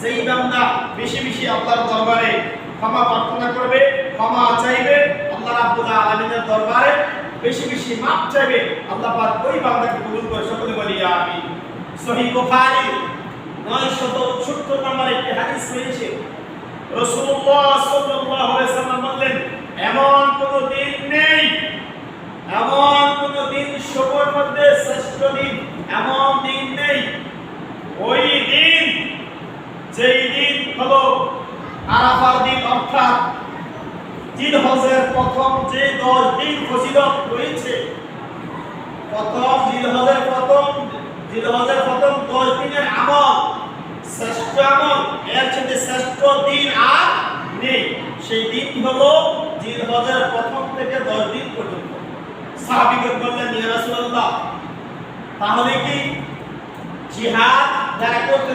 যেই বান্দা বেশি বেশি আল্লাহর দরবারে ক্ষমা প্রার্থনা করবে, ক্ষমা চাইবে, আল্লাহ রাব্বুল আলামিনের দরবারে বেশি বেশি মাপ চাইবে, আল্লাহ পাক ওই বান্দাকে কবুল করে সকলে বলি, আমিন। সহিহ বুখারী 970 নম্বর একটি হাদিস রয়েছে, রাসূলুল্লাহ সাল্লাল্লাহু আলাইহি সাল্লাম বললেন এমন কোন দিন নেই এমন কোন দিন সবার মধ্যে শ্রেষ্ঠ দিন এমন দিন নেই ওই দিন যেই দিন হলো আরাফার দিন, অর্থাৎ জিল হজের প্রথম যে দশ দিন ফজিলত রয়েছে, প্রথম জিল হজের প্রথম, জিল হজের প্রথম দশ দিনের আমল, শ্রেষ্ঠ আমল, এর চেয়ে শ্রেষ্ঠ দিন আর নেই। সেই দিন হলো জিল হজের প্রথম থেকে দশ দিন পর্যন্ত। সাহাবিগণ বললেন, ইয়া রাসূলুল্লাহ, তাহলে কি জিহাদ যারা করতে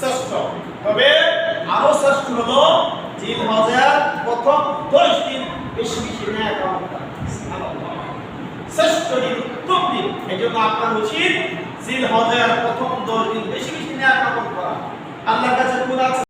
শ্রেষ্ঠ। তবে আরও শ্রেষ্ঠ হলো জিল হজের প্রথম দশ দিন বেশি বেশি ন্যায় শ্রেষ্ঠ দিন উত্তম দিন। এই জন্য আপনার উচিত জিল হজের প্রথম দশ